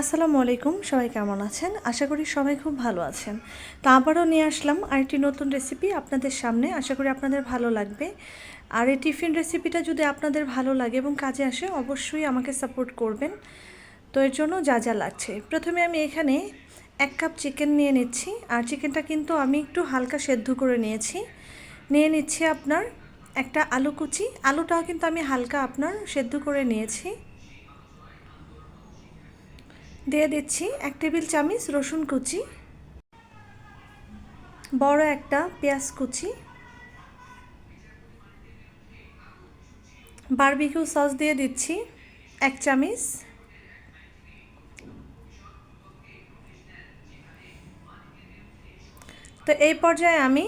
আসসালামু আলাইকুম, সবাই কেমন আছেন? আশা করি সবাই খুব ভালো আছেন। তো আবারও নিয়ে আসলাম আরেকটি নতুন রেসিপি আপনাদের সামনে। আশা করি আপনাদের ভালো লাগবে। আর এই টিফিন রেসিপিটা যদি আপনাদের ভালো লাগে এবং কাজে আসে, অবশ্যই আমাকে সাপোর্ট করবেন। তো এর জন্য যা যা লাগছে। প্রথমে আমি এখানে এক কাপ চিকেন নিয়ে নিচ্ছি। আর চিকেনটা কিন্তু আমি একটু হালকা সেদ্ধ করে নিয়েছি। নিয়ে নিচ্ছি আপনার একটা আলু কুচি। আলুটাও কিন্তু আমি হালকা আপনার সেদ্ধ করে নিয়েছি। দিয়ে দিচ্ছি এক টেবিল চামচ রসুন কুচি, বড় একটা পেঁয়াজ কুচি, বারবিকিউ সস দিয়ে দিচ্ছি এক চামচ, তো এই পর্যায়ে আমি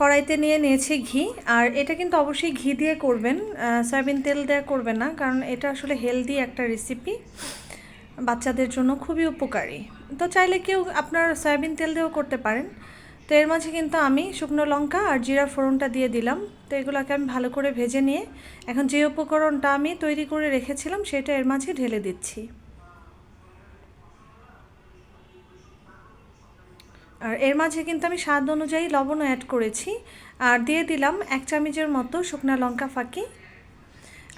কড়াইতে নিয়ে নিয়েছি ঘি, আর এটা কিন্তু অবশ্যই ঘি দিয়ে করবেন সয়াবিন তেল দেওয়া করবেন না, কারণ এটা আসলে হেলদি একটা রেসিপি বাচ্চাদের জন্য খুবই উপকারী। তো চাইলে কেউ আপনার সয়াবিন তেল দিয়েও করতে পারেন। তো এর মাঝে কিন্তু আমি শুকনো লঙ্কা আর জিরা ফোড়নটা দিয়ে দিলাম। তো এগুলোকে আমি ভালো করে ভেজে নিয়ে এখন যে উপকরণটা আমি তৈরি করে রেখেছিলাম সেটা এর মাঝে ঢেলে দিচ্ছি। আর এর মাঝে কিন্তু আমি স্বাদ অনুযায়ী লবণও অ্যাড করেছি। আর দিয়ে দিলাম এক চামচের মতো শুকনো লঙ্কা ফাঁকি।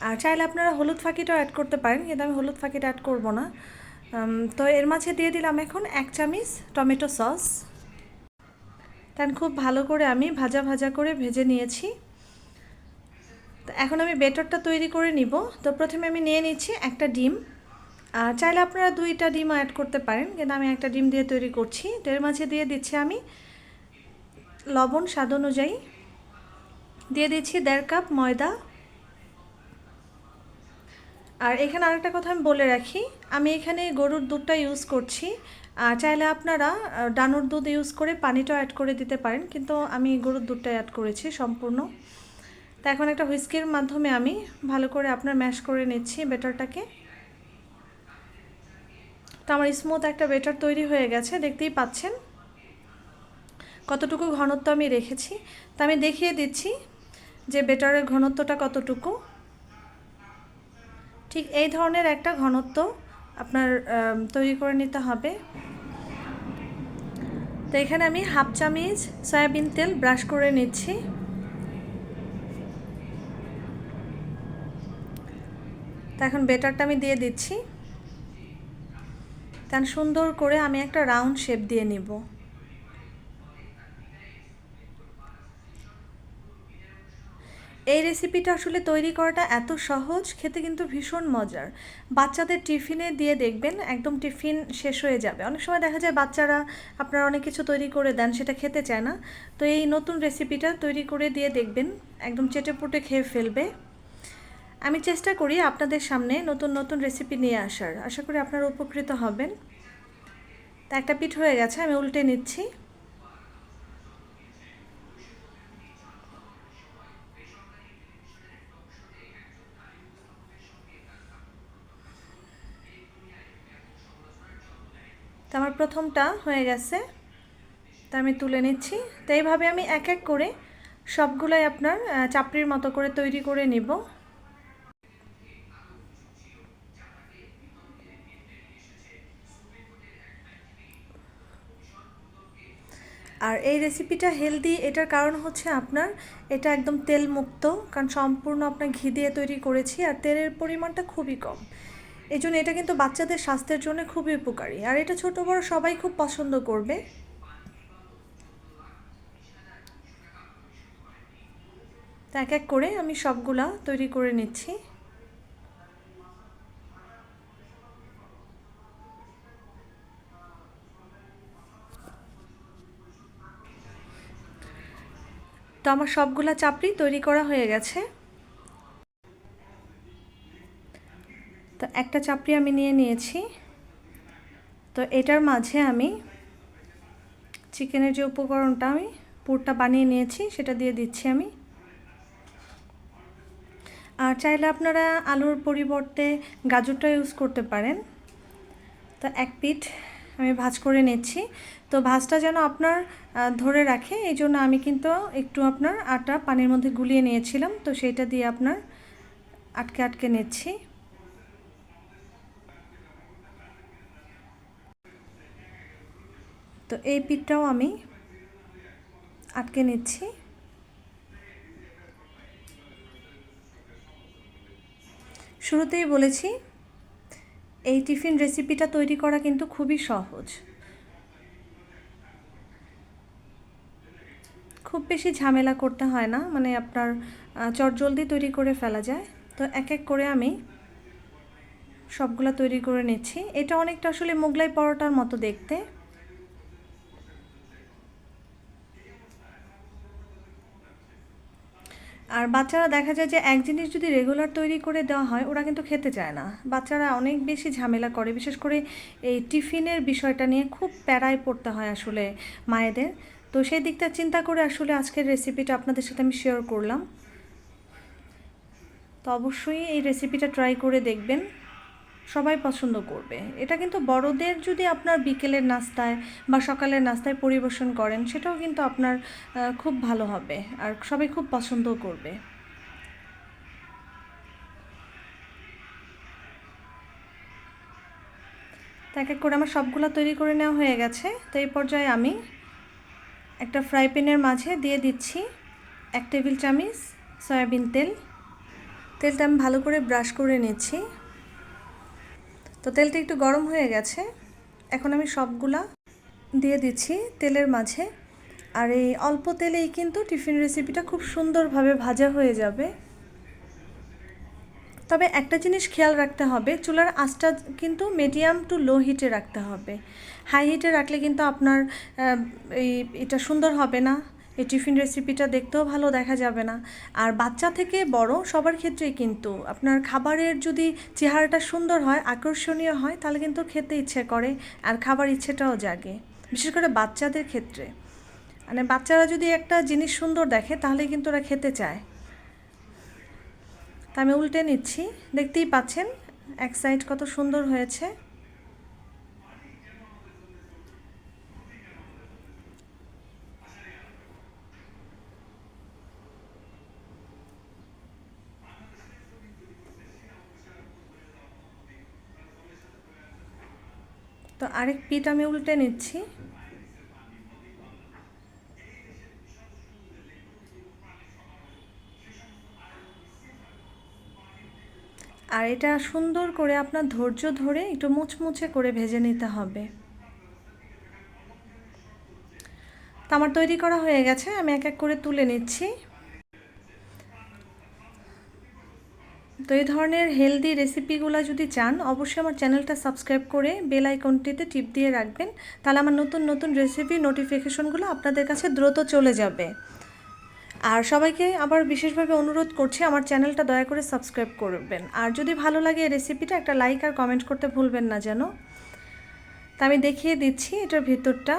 আর চাইলে আপনারা হলুদ ফাঁকিটাও অ্যাড করতে পারেন, কিন্তু আমি হলুদ ফাঁকিটা অ্যাড করব না। তো এর মাঝে দিয়ে দিলাম এখন এক চামিচ টমেটো সস। তান খুব ভালো করে আমি ভাজা ভাজা করে ভেজে নিয়েছি। তো এখন আমি বেটারটা তৈরি করে নিব। তো প্রথমে আমি নিয়ে নিচ্ছি একটা ডিম। আর চাইলে আপনারা দুইটা ডিমও অ্যাড করতে পারেন, কিন্তু আমি একটা ডিম দিয়ে তৈরি করছি। তো এর মাঝে দিয়ে দিচ্ছি আমি লবণ স্বাদ অনুযায়ী। দিয়ে দিচ্ছি দেড় কাপ ময়দা। আর এখানে আরেকটা কথা আমি বলে রাখি, আমি এখানে গরুর দুধটা ইউজ করছি। চাইলে আপনারা ডানুর দুধ ইউজ করে পানিটাও অ্যাড করে দিতে পারেন, কিন্তু আমি গরুর দুধটা অ্যাড করেছি সম্পূর্ণ। তা এখন একটা হুইস্কির মাধ্যমে আমি ভালো করে আপনার ম্যাশ করে নিচ্ছি বেটারটাকে তো আমার স্মুথ একটা বেটার তৈরি হয়ে গেছে, দেখতেই পাচ্ছেন। কতটুকু ঘনত্ব আমি রেখেছি। তা আমি দেখিয়ে দিচ্ছি যে বেটারের ঘনত্বটা কতটুকু। ঠিক এই ধরনের একটা ঘনত্ব আপনার তৈরি করে নিতে হবে। তো এখানে আমি হাফ চামচ সয়াবিন তেল ব্রাশ করে নিচ্ছি। তো এখন বেটারটা আমি দিয়ে দিচ্ছি। তার সুন্দর করে আমি একটা রাউন্ড শেপ দিয়ে নিব। এই রেসিপিটা আসলে তৈরি করাটা এত সহজ, খেতে কিন্তু ভীষণ মজার। বাচ্চাদের টিফিনে দিয়ে দেখবেন একদম টিফিন শেষ হয়ে যাবে। অনেক সময় দেখা যায় বাচ্চারা, আপনারা অনেক কিছু তৈরি করে দেন, সেটা খেতে চায় না। তো এই নতুন রেসিপিটা তৈরি করে দিয়ে দেখবেন, একদম চেটে পুটে খেয়ে ফেলবে। আমি চেষ্টা করি আপনাদের সামনে নতুন নতুন রেসিপি নিয়ে আসার। আশা করি আপনারা উপকৃত হবেন। তা একটা পিঠ হয়ে গেছে, আমি উল্টে নিচ্ছি। আমার প্রথমটা হয়ে গেছে, তা আমি তুলে নিচ্ছি। তো এইভাবে আমি এক এক করে সবগুলাই আপনার চাপড়ির মতো করে তৈরি করে নিব। আর এই রেসিপিটা হেলদি এটার কারণ হচ্ছে আপনার এটা একদম তেল মুক্ত কারণ সম্পূর্ণ আপনার ঘি দিয়ে তৈরি করেছি, আর তেলের পরিমাণটা খুবই কম। এই জন্য এটা কিন্তু বাচ্চাদের স্বাস্থ্যের জন্য খুবই উপকারী। আর এটা ছোট বড় সবাই খুব পছন্দ করবে। এক এক করে আমি সবগুলা তৈরি করে নিচ্ছি। তো আমার সবগুলা চাপড়ি তৈরি করা হয়ে গেছে। একটা চাপড়ি আমি নিয়ে নিয়েছি। তো এটার মাঝে আমি চিকেনের যে উপকরণটা আমি, পুরটা বানিয়ে নিয়েছি, সেটা দিয়ে দিচ্ছি আমি। আর চাইলে আপনারা আলুর পরিবর্তে গাজরটা ইউজ করতে পারেন। তো এক পিঠ আমি ভাজ করে নিচ্ছি। তো ভাজটা যেন আপনার ধরে রাখে, এই জন্য আমি কিন্তু একটু আপনার আটা পানির মধ্যে গুলিয়ে নিয়েছিলাম। তো সেইটা দিয়ে আপনার আটকে আটকে নিচ্ছি। তো এই পিঠটাও আমি আটকে নিচ্ছি। শুরুতেই বলেছি, এই টিফিন রেসিপিটা তৈরি করা কিন্তু খুবই সহজ। খুব বেশি ঝামেলা করতে হয় না মানে আপনার চটজলদি তৈরি করে ফেলা যায়। তো এক এক করে আমি সবগুলা তৈরি করে নিচ্ছি। এটা অনেকটা আসলে মোগলাই পরোটার মতো দেখতে। আর বাচ্চারা দেখা যায় যে এক জিনিস যদি রেগুলার তৈরি করে দেওয়া হয়, ওরা কিন্তু খেতে চায় না। বাচ্চারা অনেক বেশি ঝামেলা করে, বিশেষ করে এই টিফিনের বিষয়টা নিয়ে খুব প্যারায় পড়তে হয় আসলে মায়েদের। তো সেই দিকটা চিন্তা করে আসলে আজকের রেসিপিটা আপনাদের সাথে আমি শেয়ার করলাম। তো অবশ্যই এই রেসিপিটা ট্রাই করে দেখবেন। সবাই পছন্দ করবে। এটা কিন্তু বড়দের যদি আপনার বিকেলের নাস্তায় বা সকালের নাস্তায় পরিবেশন করেন, সেটাও কিন্তু আপনার খুব ভালো হবে। আর সবাই খুব পছন্দও করবে। এক এক করে আমার সবগুলো তৈরি করে নেওয়া হয়ে গেছে। তো এই পর্যায়ে আমি একটা ফ্রাই প্যানের মাঝে দিয়ে দিচ্ছি এক টেবিল চামচ সয়াবিন তেল। তেলটা আমি ভালো করে ব্রাশ করে নিচ্ছি। তো তেলটা একটু গরম হয়ে গেছে। এখন আমি সবগুলা দিয়ে দিচ্ছি তেলের মাঝে। আর এই অল্প তেলেই কিন্তু টিফিন রেসিপিটা খুব সুন্দরভাবে ভাজা হয়ে যাবে। তবে একটা জিনিস খেয়াল রাখতে হবে, চুলার আঁচটা কিন্তু মিডিয়াম টু লো হিটে রাখতে হবে। হাই হিটে রাখলে কিন্তু আপনার এই, এটা সুন্দর হবে না। এই টিফিন রেসিপিটা দেখতেও ভালো দেখা যাবে না। আর বাচ্চা থেকে বড় সবার ক্ষেত্রেই কিন্তু, আপনার খাবারের যদি চেহারাটা সুন্দর হয়, আকর্ষণীয় হয়, তাহলে কিন্তু খেতে ইচ্ছে করে আর খাবার ইচ্ছেটাও জাগে, বিশেষ করে বাচ্চাদের ক্ষেত্রে। মানে বাচ্চারা যদি একটা জিনিস সুন্দর দেখে, তাহলে কিন্তু ওরা খেতে চায়। তা আমি উল্টে নিচ্ছি, দেখতেই পাচ্ছেন, এক সাইড কত সুন্দর হয়েছে। তো আরেক পিঠ আমি উল্টে নিচ্ছি। আর এটা সুন্দর করে আপনার ধৈর্য ধরে একটু মুচমুচে করে ভেজে নিতে হবে। তো আমার তৈরি করা হয়ে গেছে, আমি এক এক করে তুলে নিচ্ছি। তো এই ধরনের হেলদি রেসিপিগুলো যদি চান, অবশ্যই আমার চ্যানেলটা সাবস্ক্রাইব করে বেল আইকনটিতে টিপ দিয়ে রাখবেন। তাহলে আমার নতুন নতুন রেসিপি নোটিফিকেশনগুলো আপনাদের কাছে দ্রুত চলে যাবে। আর সবাইকে আবার বিশেষভাবে অনুরোধ করছি, আমার চ্যানেলটা দয়া করে সাবস্ক্রাইব করবেন। আর যদি ভালো লাগে এই রেসিপিটা একটা লাইক আর কমেন্ট করতে ভুলবেন না যেন। তা আমি দেখিয়ে দিচ্ছি এটার ভিতরটা।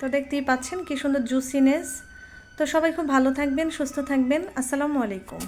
তো দেখতেই পাচ্ছেন কী সুন্দর জুসিনেস তো সবাই খুব ভালো থাকবেন সুস্থ থাকবেন। আসসালামু আলাইকুম।